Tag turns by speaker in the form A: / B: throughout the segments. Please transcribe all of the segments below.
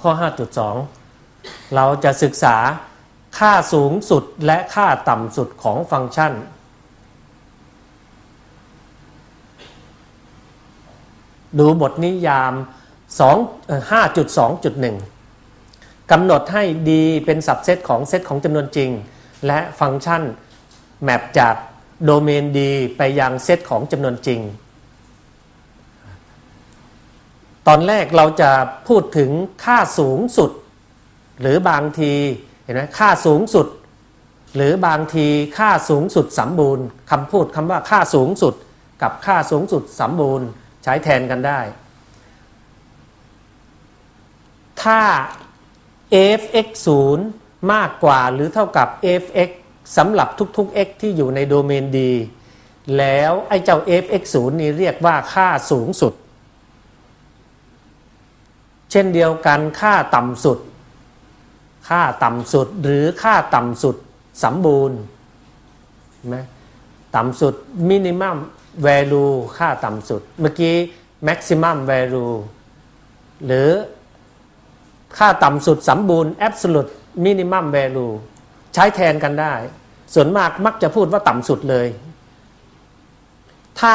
A: ข้อ 5.2 เราจะศึกษาค่าสูงสุดและค่าต่ำสุดของฟังก์ชัน ดูบทนิยาม2 5.2.1กำหนดให้ d เป็นสับเซตของเซตของจำนวนจริง และฟังก์ชันแมปจากโดเมน d ไปยังเซตของจำนวนจริง ตอนแรกเราจะพูดถึงค่าสูงสุด หรือบางทีเห็นไหมค่าสูงสุด หรือบางทีค่าสูงสุดสมบูรณ์คำพูดคำว่าค่าสูงสุด กับค่าสูงสุดสมบูรณ์ใช้แทนกันได้ ถ้า f(x 0มากกว่าหรือเท่ากับ f(x) สำหรับทุกๆ x ที่อยู่ในโดเมน D แล้วไอ้เจ้า f(x 0นี่เรียกว่าค่าสูงสุด เช่นเดียวกันค่าต่ำสุด ค่าต่ำสุดหรือค่าต่ำสุดสมบูรณ์ไหมต่ำสุด minimum value ค่าต่ำสุด เมื่อกี้ maximum value หรือค่าต่ำสุดสมบูรณ์ absolute minimum value ใช้แทนกันได้ ส่วนมากมักจะพูดว่าต่ำสุดเลย ถ้า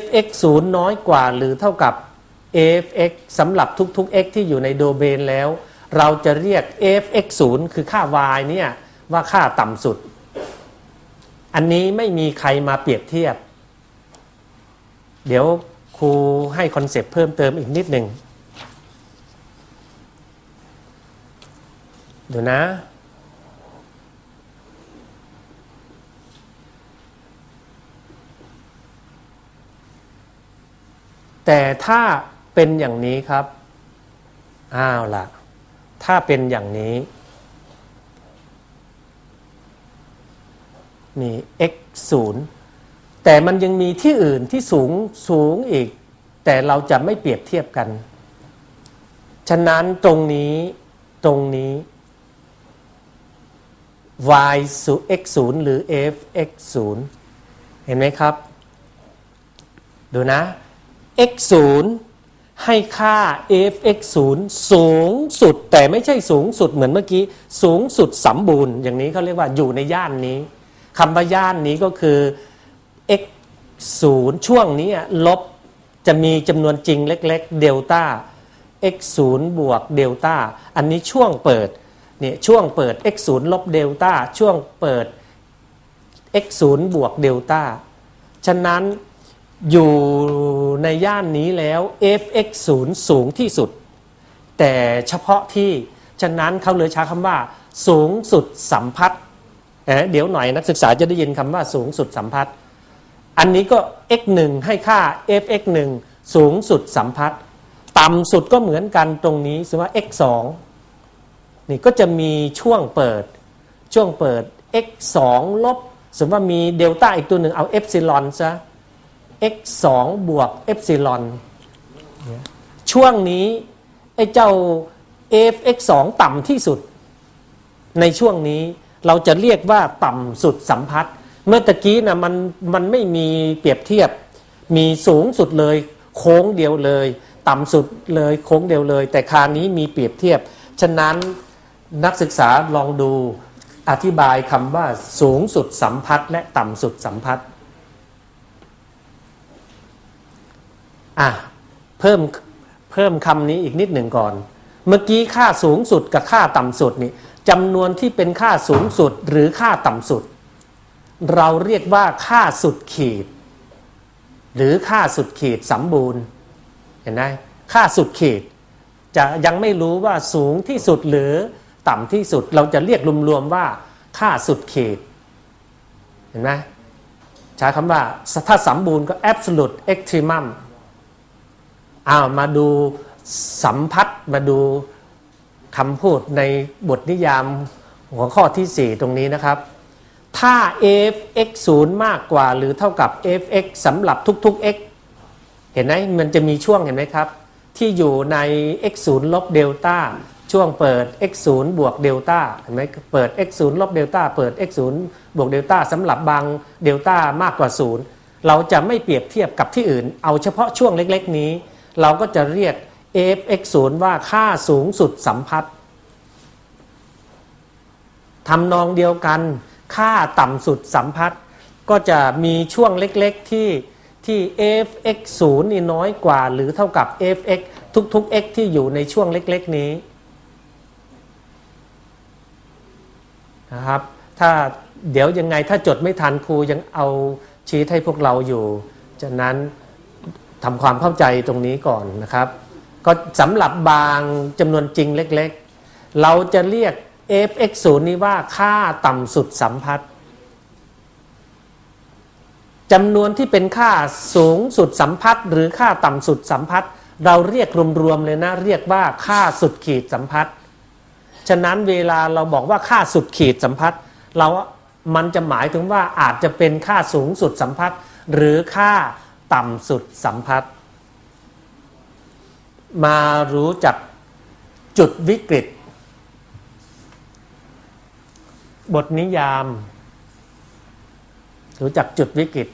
A: f(x 0น้อยกว่าหรือเท่ากับ f(x) สำหรับทุกๆ x ที่อยู่ในโดเมนแล้ว เราจะเรียก f(x 0คือค่า y เนี่ยว่าค่าต่ำสุด อันนี้ไม่มีใครมาเปรียบเทียบ เดี๋ยวครูให้คอนเซปต์เพิ่มเติมอีกนิดหนึ่งดูนะแต่ถ้า เป็นอย่างนี้ครับอ้าวล่ะ ถ้าเป็นอย่างนี้นี่ x 0แต่มันยังมีที่อื่นที่สูงสูงอีก แต่เราจะไม่เปรียบเทียบกัน ฉะนั้นตรงนี้ตรงนี้ y x 0หรือ f x 0เห็นไหมครับ ดูนะ x 0 ให้ค่า f x 0สูงสุด แต่ไม่ใช่สูงสุดเหมือนเมื่อกี้ สูงสุดสมบูรณ์อย่างนี้เขาเรียกว่าอยู่ในย่านนี้คำว่าย่านนี้ก็คือ x 0ช่วงนี้ลบจะมีจำนวนจริงเล็ก ๆ เดลต้า x 0บวกเดลต้าอันนี้ช่วงเปิดเนี่ยช่วงเปิด x 0ลบเดลต้าช่วงเปิด x 0บวกเดลต้าฉะนั้น อยู่ในย่านนี้แล้ว fx 0 สูงที่สุด แต่เฉพาะที่ฉะนั้นเขาเลยใช้คำว่า สูงสุดสัมพัทธ์เดี๋ยวหน่อยนักศึกษาจะได้ยินคำว่าสูงสุดสัมพัทธ์อันนี้ก็ x 1 ให้ค่า fx 1 สูงสุดสัมพัทธ์ต่ำสุดก็เหมือนกันตรงนี้สมมติว่า x 2 นี่ก็จะมีช่วงเปิด ช่วงเปิด x 2 ลบ สมมติว่ามีเดลต้าอีกตัวหนึ่งเอาเอฟซิลอนซะ x 2บวกเอฟซิลอนช่วงนี้ไอ้เจ้า f x 2ต่ำที่สุด ในช่วงนี้เราจะเรียกว่าต่ำสุดสัมพัทธ์เมื่อตะกี้นะมันมันไม่มีเปรียบเทียบ มีสูงสุดเลย โค้งเดียวเลย ต่ำสุดเลยโค้งเดียวเลย แต่ครานี้มีเปรียบเทียบ ฉะนั้นนักศึกษาลองดูอธิบายคำว่าสูงสุดสัมพัทธ์และต่ำสุดสัมพัทธ์ อะเพิ่มเพิ่มคำนี้อีกนิดหนึ่งก่อน เมื่อกี้ค่าสูงสุดกับค่าต่ำสุดนี่จำนวนที่เป็นค่าสูงสุดหรือค่าต่ำสุด เราเรียกว่าค่าสุดขีด หรือค่าสุดขีดสมบูรณ์ เห็นไหมค่าสุดขีด จะยังไม่รู้ว่าสูงที่สุดหรือต่ำที่สุด เราจะเรียกรวมๆว่า ค่าสุดขีด เห็นไหมใช้คำว่าถ้าสมบูรณ์ก็ absolute extremum อ้าวมาดูสัมพัทธ์มาดูคำพูดในบทนิยามหัวข้อที่ 4 ตรงนี้นะครับ ถ้า f(x 0 มากกว่าหรือเท่ากับ f(x) สำหรับทุกๆ x เห็นไหมมันจะมีช่วงเห็นไหมครับ ที่อยู่ใน x 0ลบเดลต้าช่วงเปิด x 0บวกเดลต้าเห็นไหมเปิด x 0ลบเดลต้าเปิด x 0บวกเดลต้าสำหรับบางเดลต้ามากกว่า 0 เราจะไม่เปรียบเทียบกับที่อื่น เอาเฉพาะช่วงเล็ก ๆ นี้ เราก็จะเรียก f(x 0 ว่าค่าสูงสุดสัมพัทธ์ทำนองเดียวกัน ค่าต่ำสุดสัมพัทธ์ก็จะมีช่วงเล็กๆที่ที่ f(x 0 นี่น้อยกว่า หรือเท่ากับ f(x ทุกๆ x ที่อยู่ในช่วงเล็กๆนี้นะครับ ถ้าเดี๋ยวยังไงถ้าจดไม่ทันครูยังเอาชีทให้พวกเราอยู่ ฉะนั้น ทำความเข้าใจตรงนี้ก่อนนะครับ ก็สำหรับบางจำนวนจริงเล็กๆ เราจะเรียก f(x 0นี้ว่าค่าต่ำสุดสัมพัทธ์จำนวนที่เป็นค่าสูงสุดสัมพัทธ์หรือค่าต่ำสุดสัมพัทธ์เราเรียกรวมๆเลยนะ เรียกว่าค่าสุดขีดสัมพัทธ์ฉะนั้นเวลาเราบอกว่าค่าสุดขีดสัมพัทธ์เรามันจะหมายถึงว่าอาจจะเป็นค่าสูงสุดสัมพัทธ์หรือค่า ต่ำสุดสัมพัทธ์มารู้จักจุดวิกฤต บทนิยาม รู้จักจุดวิกฤต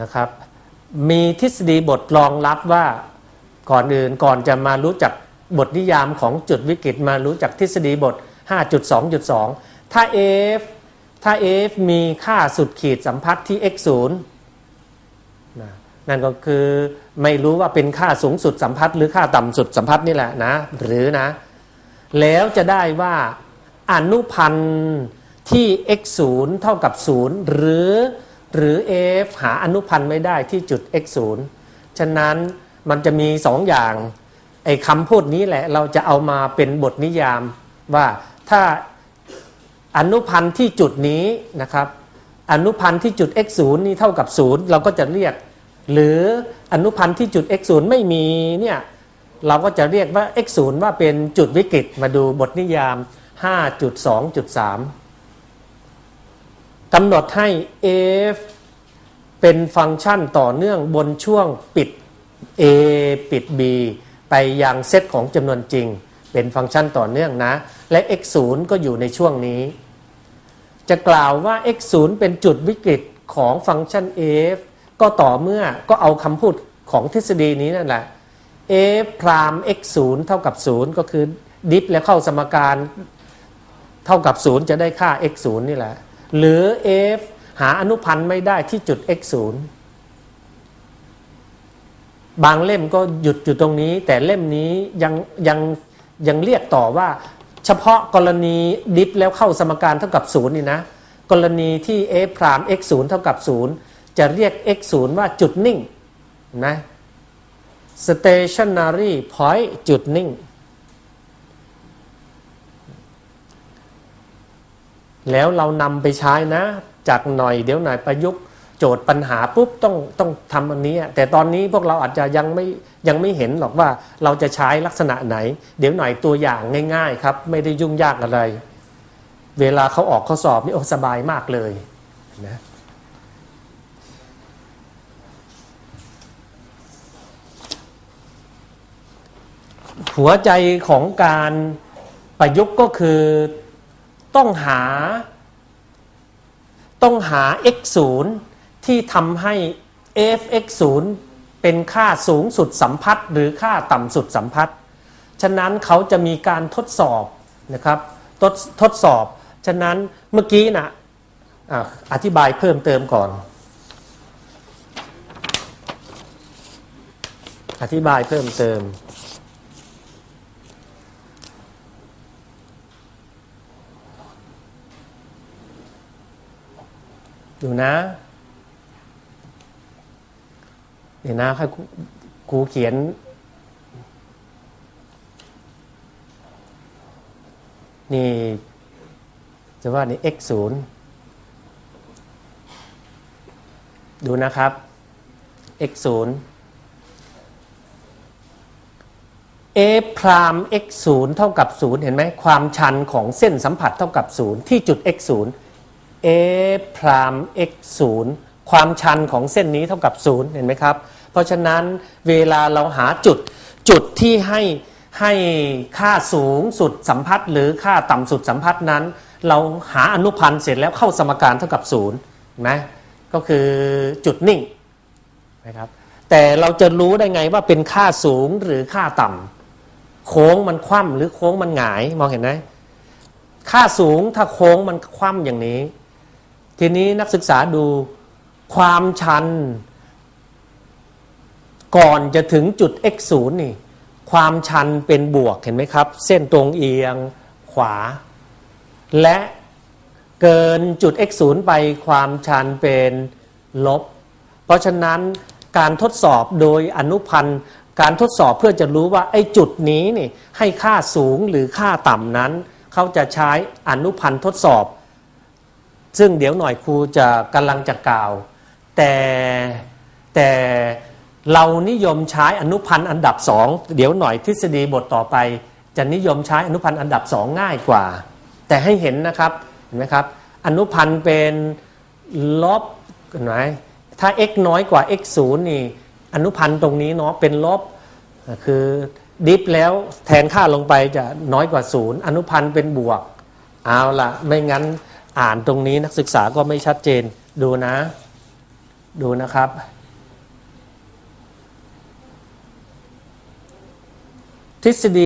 A: นะครับ มีทฤษฎีบทรองรับว่าก่อนอื่นก่อนจะมารู้จักบทนิยามของจุดวิกฤต มารู้จักทฤษฎีบท 5.2.2 ถ้า f ถ้า f มีค่าสุดขีดสัมพัทธ์ที่ x 0 นั่นก็คือไม่รู้ว่าเป็นค่าสูงสุดสัมพัทธ์หรือค่าต่ำสุดสัมพัทธ์นี่แหละนะ หรือนะ แล้วจะได้ว่าอนุพันธ์ที่ x 0เท่ากับ 0 หรือหรือ f หาอนุพันธ์ไม่ได้ที่จุด x 0ฉะนั้นมันจะมีสองอย่างไอ้คำพูดนี้แหละเราจะเอามาเป็นบทนิยามว่าถ้าอนุพันธ์ที่จุดนี้นะครับ อนุพันธ์ที่จุด x 0นี่เท่ากับ 0 เราก็จะเรียก หรืออนุพันธ์ที่จุด x 0 ไม่มีเนี่ยเราก็จะเรียกว่า x 0 ว่าเป็นจุดวิกฤตมาดูบทนิยาม 5.2.3กำหนดให้ f เป็นฟังก์ชันต่อเนื่องบนช่วงปิด a ปิด b ไปยังเซตของจำนวนจริง เป็นฟังก์ชันต่อเนื่องนะ และ x 0 ก็อยู่ในช่วงนี้ จะกล่าวว่า x 0 เป็นจุดวิกฤตของฟังก์ชัน f ก็ต่อเมื่อก็เอาคำพูดของทฤษฎีนี้นั่นแหละ f พราม x 0เท่ากับ 0 ก็คือดิฟแล้วเข้าสมการเท่ากับ 0 จะได้ค่า x 0นี่แหละ หรือ f หาอนุพันธ์ไม่ได้ที่จุด x 0บางเล่มก็หยุดอยู่ตรงนี้ แต่เล่มนี้ยังยังยังเรียกต่อว่า เฉพาะกรณีดิฟแล้วเข้าสมการเท่ากับ 0 นี่นะ กรณีที่ a พราม x 0เท่ากับ 0 จะเรียก x 0ว่าจุดนิ่งนะ stationary point จุดนิ่ง แล้วเรานำไปใช้นะ จากหน่อยเดี๋ยวหน่อยประยุกต์โจทย์ปัญหาปุ๊บต้องต้องทำอันนี้ แต่ตอนนี้พวกเราอาจจะยังไม่ยังไม่เห็นหรอกว่าเราจะใช้ลักษณะไหน เดี๋ยวหน่อยตัวอย่างง่าย ๆ ครับ ไม่ได้ยุ่งยากอะไร เวลาเขาออกข้อสอบนี่โอ้สบายมากเลยนะ หัวใจของการประยุกต์ก็คือต้องหา ต้องหา x 0ที่ทำให้ f(x 0เป็นค่าสูงสุดสัมพัทธ์หรือค่าต่ำสุดสัมพัทธ์ฉะนั้นเขาจะมีการทดสอบนะครับทดทดสอบ ฉะนั้นเมื่อกี้นะอะอธิบายเพิ่มเติมก่อน อธิบายเพิ่มเติม ดูนะเดี๋ยวนะให้ครูเขียน นี่จะว่านี่ x 0ดูนะครับ x 0 a พราม x 0เท่ากับ 0 เห็นไหมความชันของเส้นสัมผัสเท่ากับ 0 ที่จุด x 0 a พราม x 0ความชันของเส้นนี้เท่ากับ 0 เห็นไหมครับ เพราะฉะนั้นเวลาเราหาจุดจุดที่ให้ให้ค่าสูงสุดสัมพัทธ์ หรือค่าต่ำสุดสัมพัทธ์นั้น เราหาอนุพันธ์เสร็จแล้วเข้าสมการเท่ากับ0นไหมก็คือจุดนิ่งนะครับแต่เราจะรู้ได้ไงว่าเป็นค่าสูงหรือค่าต่ำโค้งมันคว่ำหรือโค้งมันหงายมองเห็นไหมค่าสูงถ้าโค้งมันคว่ำอย่างนี้ ทีนี้นักศึกษาดูความชัน ก่อนจะถึงจุด x 0นี่ความชันเป็นบวกเห็นไหมครับ เส้นตรงเอียงขวา และเกินจุด x 0ไปความชันเป็นลบ เพราะฉะนั้นการทดสอบโดยอนุพันธ์การทดสอบเพื่อจะรู้ว่าไอ้จุดนี้นี่ให้ค่าสูงหรือค่าต่ำนั้น เขาจะใช้อนุพันธ์ทดสอบ ซึ่งเดี๋ยวหน่อยครูจะกำลังจะกล่าว แต่แต่เรานิยมใช้อนุพันธ์อันดับสองเดี๋ยวหน่อยทฤษฎีบทต่อไป จะนิยมใช้อนุพันธ์อันดับสองง่ายกว่า แต่ให้เห็นนะครับเห็นไหมครับอนุพันธ์เป็นลบเห็นไหมถ้า x น้อยกว่า x 0นี่อนุพันธ์ตรงนี้เนาะเป็นลบคือดิฟแล้วแทนค่าลงไปจะน้อยกว่าศูนย์อนุพันธ์เป็นบวก เอาละไม่งั้น อ่านตรงนี้นักศึกษาก็ไม่ชัดเจนดูนะ ดูนะครับ ทฤษฎี